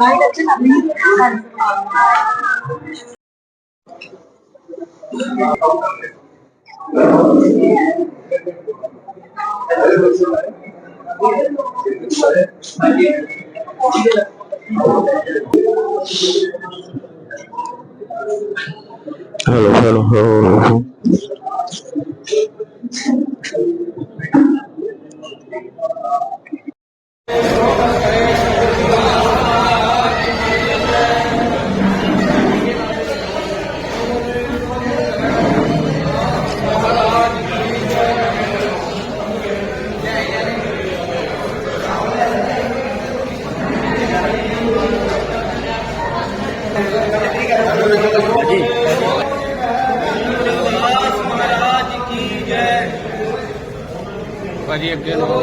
đấy Hello, hello, hello. Hello. ਮਹਾਰਾਜ ਕੀ ਜੈ ਭਾਜੀ ਅੱਗੇ ਲਓ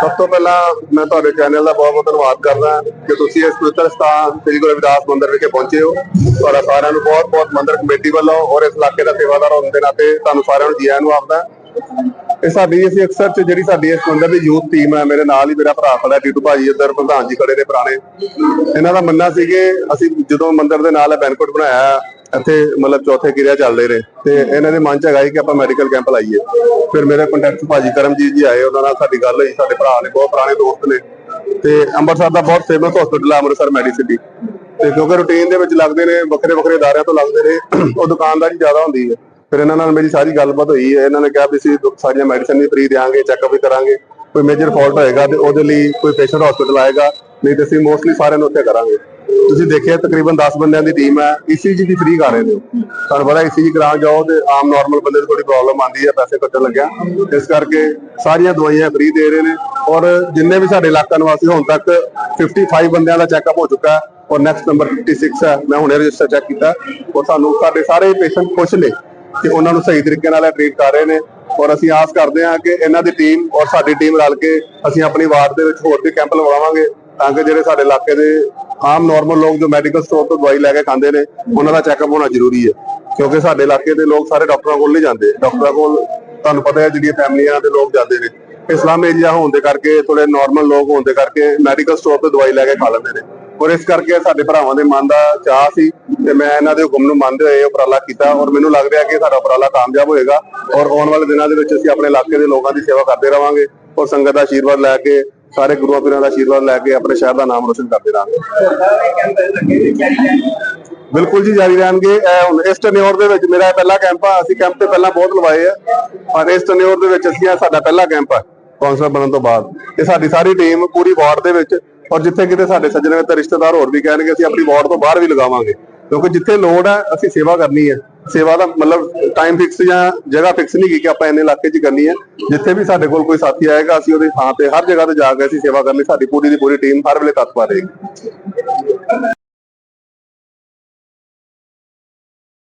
ਸਭ ਤੋਂ ਪਹਿਲਾਂ ਮੈਂ ਤੁਹਾਡੇ ਚੈਨਲ ਦਾ ਬਹੁਤ ਬਹੁਤ ਧੰਨਵਾਦ ਕਰਦਾ ਕਿ ਤੁਸੀਂ ਇਸ ਪਵਿੱਤਰ ਸਥਾਨ ਸ੍ਰੀ ਗੁਰੂ ਰਵਿਦਾਸ ਮੰਦਿਰ ਵਿਖੇ ਪਹੁੰਚੇ ਹੋ। ਤੁਹਾਡਾ ਸਾਰਿਆਂ ਨੂੰ ਬਹੁਤ ਬਹੁਤ ਮੰਦਿਰ ਕਮੇਟੀ ਵੱਲੋਂ ਔਰ ਇਸ ਇਲਾਕੇ ਦਾ ਸੇਵਾਦਾਰ ਹੋਣ ਦੇ ਨਾਤੇ ਤੁਹਾਨੂੰ ਸਾਰਿਆਂ ਨੂੰ ਜੀ ਆਇਆਂ ਨੂੰ ਆਖਦਾ ਇਹ ਸਾਡੀ ਅਸੀਂ ਅਕਸਰ ਚ ਜਿਹੜੀ ਸਾਡੀ ਇਸ ਮੰਦਿਰ ਦੀ ਯੂਥ ਟੀਮ ਹੈ, ਮੇਰੇ ਨਾਲ ਹੀ ਮੇਰਾ ਭਰਾ ਖੜਾ ਟੀਟੂ ਭਾਜੀ ਇੱਧਰ, ਪ੍ਰਧਾਨ ਜੀ ਖੜੇ ਨੇ ਪੁਰਾਣੇ। ਇਹਨਾਂ ਦਾ ਮੰਨਣਾ ਸੀ ਕਿ ਅਸੀਂ ਜਦੋਂ ਮੰਦਿਰ ਦੇ ਨਾਲ ਬੈਨਕਟ ਬਣਾਇਆ ਇੱਥੇ ਮਤਲਬ ਚੌਥੇ ਕਿਰਿਆ ਚੱਲਦੇ ਰਹੇ ਤੇ ਇਹਨਾਂ ਦੇ ਮਨ ਚ ਹੈਗਾ ਸੀ ਕਿ ਆਪਾਂ ਮੈਡੀਕਲ ਕੈਂਪ ਲਾਈਏ। ਫਿਰ ਮੇਰੇ ਕੰਟੈਕਟ ਭਾਜੀ ਕਰਮਜੀਤ ਜੀ ਆਏ, ਉਹਨਾਂ ਨਾਲ ਸਾਡੀ ਗੱਲ ਹੋਈ, ਸਾਡੇ ਭਰਾ ਨੇ, ਬਹੁਤ ਪੁਰਾਣੇ ਦੋਸਤ ਨੇ। ਤੇ ਅੰਮ੍ਰਿਤਸਰ ਦਾ ਬਹੁਤ ਫੇਮਸ ਹਸਪੀਟਲ ਹੈ ਅੰਮ੍ਰਿਤਸਰ ਮੈਡੀਸਿਟੀ ਤੇ ਕਿਉਂਕਿ ਰੂਟੀਨ ਦੇ ਵਿੱਚ ਲੱਗਦੇ ਨੇ, ਵੱਖਰੇ ਵੱਖਰੇ ਅਦਾਰਿਆਂ ਤੋਂ ਲੱਗਦੇ ਨੇ, ਉਹ ਦੁਕਾਨਦਾਰੀ ਜ਼ਿਆਦਾ ਹੁੰਦੀ ਹੈ। ਫਿਰ ਇਹਨਾਂ ਨਾਲ ਮੇਰੀ ਸਾਰੀ ਗੱਲਬਾਤ ਹੋਈ ਹੈ ਇਹਨਾਂ ਨੇ ਕਿਹਾ ਵੀ ਅਸੀਂ ਸਾਰੀਆਂ ਮੈਡੀਸਨ ਵੀ ਫ੍ਰੀ ਦੇਵਾਂਗੇ ਚੈੱਕਅਪ ਵੀ ਕਰਾਂਗੇ। ਕੋਈ ਮੇਜਰ ਫਾਲਟ ਹੋਏਗਾ ਤੇ ਉਹਦੇ ਲਈ ਕੋਈ ਪੇਸ਼ੈਂਟ ਹਸਪੀਟਲ ਆਏਗਾ, ਨਹੀਂ ਤੇ ਅਸੀਂ ਮੋਸਟਲੀ ਸਾਰਿਆਂ ਨੂੰ ਉੱਥੇ ਕਰਾਂਗੇ। ਤੁਸੀਂ ਦੇਖਿਆ ਤਕਰੀਬਨ 10 ਬੰਦਿਆਂ ਦੀ ਟੀਮ ਹੈ, ECG ਵੀ ਫ੍ਰੀ ਕਰ ਰਹੇ ਨੇ ਤੁਹਾਨੂੰ ਪਤਾ ECG ਕਰਾਉਣ ਜਾਓ ਤੇ ਆਮ ਨਾਰਮਲ ਬੰਦੇ ਨੂੰ ਥੋੜੀ ਪ੍ਰੋਬਲਮ ਆਉਂਦੀ ਹੈ, ਪੈਸੇ ਕੱਟਣ ਲੱਗਿਆ। ਇਸ ਕਰਕੇ ਸਾਰੀਆਂ ਦਵਾਈਆਂ ਫ੍ਰੀ ਦੇ ਰਹੇ ਨੇ ਔਰ ਜਿੰਨੇ ਵੀ ਸਾਡੇ ਇਲਾਕਾ ਨਿਵਾਸੀ ਹੁਣ ਤੱਕ 55 ਬੰਦਿਆਂ ਦਾ ਚੈੱਕਅਪ ਹੋ ਚੁੱਕਾ ਹੈ ਔਰ ਨੈਕਸਟ ਨੰਬਰ 56 ਹੈ, ਮੈਂ ਹੁਣੇ ਰਜਿਸਟਰ ਚੈੱਕ ਕੀਤਾ। ਔਰ ਸਾਨੂੰ ਸਾਡੇ ਸਾਰੇ ਪੇਸ਼ੈਂਟ ਖੁਸ਼ ਨੇ ਕਿ ਉਹਨਾਂ ਨੂੰ ਸਹੀ ਤਰੀਕੇ ਨਾਲ ਟ੍ਰੀਟ ਕਰ ਰਹੇ ਨੇ ਔਰ ਅਸੀਂ ਆਸ ਕਰਦੇ ਹਾਂ ਕਿ ਇਹਨਾਂ ਦੀ ਟੀਮ ਔਰ ਸਾਡੀ ਟੀਮ ਰਲ ਕੇ ਅਸੀਂ ਆਪਣੀ ਵਾਰਡ ਦੇ ਵਿੱਚ ਹੋਰ ਵੀ ਕੈਂਪ ਲਗਾਵਾਂਗੇ ਤਾਂ ਕਿ ਜਿਹੜੇ ਸਾਡੇ ਇਲਾਕੇ ਦੇ ਆਮ ਨਾਰਮਲ ਲੋਕ ਜੋ ਮੈਡੀਕਲ ਸਟੋਰ ਤੋਂ ਦਵਾਈ ਲੈ ਕੇ ਖਾਂਦੇ ਨੇ, ਉਹਨਾਂ ਦਾ ਚੈੱਕਅਪ ਹੋਣਾ ਜ਼ਰੂਰੀ ਹੈ। ਕਿਉਂਕਿ ਸਾਡੇ ਇਲਾਕੇ ਦੇ ਲੋਕ ਸਾਰੇ ਡਾਕਟਰਾਂ ਕੋਲ ਨਹੀਂ ਜਾਂਦੇ। ਡਾਕਟਰਾਂ ਕੋਲ ਤੁਹਾਨੂੰ ਪਤਾ ਹੈ ਜਿਹੜੀਆਂ ਫੈਮਲੀਆਂ ਦੇ ਲੋਕ ਜਾਂਦੇ ਨੇ। ਇਸਲਾਮ ਏਰੀਆ ਹੋਣ ਦੇ ਕਰਕੇ ਥੋੜੇ ਨਾਰਮਲ ਲੋਕ ਹੋਣ ਦੇ ਕਰਕੇ ਮੈਡੀਕਲ ਸਟੋਰ ਤੋਂ ਦਵਾਈ ਲੈ ਕੇ ਖਾ ਲੈਂਦੇ ਨੇ। ਔਰ ਇਸ ਕਰਕੇ ਸਾਡੇ ਭਰਾਵਾਂ ਦੇ ਮਨ ਦਾ ਚਾਹ ਸੀ ਤੇ ਮੈਂ ਇਹਨਾਂ ਦੇ ਹੁਕਮ ਨੂੰ ਮੰਨਦੇ ਹੋਏ ਉਪਰਾਲਾ ਕੀਤਾ ਔਰ ਮੈਨੂੰ ਲੱਗ ਰਿਹਾ ਕਿ ਸਾਡਾ ਉਪਰਾਲਾ ਕਾਮਯਾਬ ਹੋਏਗਾ। ਔਰ ਆਉਣ ਵਾਲੇ ਦਿਨਾਂ ਦੇ ਵਿੱਚ ਅਸੀਂ ਆਪਣੇ ਇਲਾਕੇ ਦੇ ਲੋਕਾਂ ਦੀ ਸੇਵਾ ਕਰਦੇ ਰਵਾਂਗੇ ਔਰ ਸੰਗਤ ਦਾ ਆਸ਼ੀਰਵਾਦ ਲੈ ਕੇ ਸਾਰੇ ਗੁਰੂਆਂ ਪੀਰਾਂ ਦਾ ਆਸ਼ੀਰਵਾਦ ਲੈ ਕੇ ਆਪਣੇ ਸ਼ਹਿਰ ਦਾ ਨਾਮ ਰੋਸ਼ਨ ਕਰਦੇ ਰਹਾਂਗੇ। ਬਿਲਕੁਲ ਜੀ, ਜਾਰੀ ਰਹਿਣਗੇ। ਹੁਣ ਇਸ ਟਨਿਓਰ ਦੇ ਵਿੱਚ ਮੇਰਾ ਪਹਿਲਾ ਕੈਂਪ ਆ। ਅਸੀਂ ਕੈਂਪ ਤੇ ਪਹਿਲਾਂ ਬਹੁਤ ਲਵਾਏ ਆ। ਪਰ ਇਸ ਟਨਿਓਰ ਦੇ ਵਿੱਚ ਅਸੀਂ ਸਾਡਾ ਪਹਿਲਾ ਕੈਂਪ ਆ, ਕੌਂਸਲਰ ਬਣਨ ਤੋਂ ਬਾਅਦ। ਇਹ ਸਾਡੀ ਸਾਰੀ ਟੀਮ ਪੂਰੀ ਵਾਰਡ ਦੇ ਵਿੱਚ ਔਰ ਜਿੱਥੇ ਕਿਤੇ ਸਾਡੇ ਸੱਜਣ ਮਿੱਤਰ ਰਿਸ਼ਤੇਦਾਰ ਹੋਰ ਵੀ ਕਹਿਣਗੇ, ਅਸੀਂ ਆਪਣੀ ਵਾਰਡ ਤੋਂ ਬਾਹਰ ਵੀ ਲਗਾਵਾਂਗੇ। ਕਿਉਂਕਿ ਜਿੱਥੇ ਲੋੜ ਹੈ ਅਸੀਂ ਸੇਵਾ ਕਰਨੀ ਹੈ ਸੇਵਾ ਦਾ ਮਤਲਬ ਟਾਈਮ ਫਿਕਸ ਜਾਂ ਜਗ੍ਹਾ ਫਿਕਸ ਨਹੀਂ ਕੀ ਕਿ ਆਪਾਂ ਇੰਨੇ ਇਲਾਕੇ 'ਚ ਕਰਨੀ ਹੈ। ਜਿੱਥੇ ਵੀ ਸਾਡੇ ਕੋਲ ਕੋਈ ਸਾਥੀ ਆਏਗਾ, ਅਸੀਂ ਉਹਦੀ ਥਾਂ ਤੇ ਹਰ ਜਗ੍ਹਾ ਤੇ ਜਾ ਕੇ ਅਸੀਂ ਸੇਵਾ ਕਰਨੀ, ਸਾਡੀ ਪੂਰੀ ਦੀ ਪੂਰੀ ਟੀਮ ਹਰ ਵੇਲੇ ਤਤਪਰ ਰਹੇਗੀ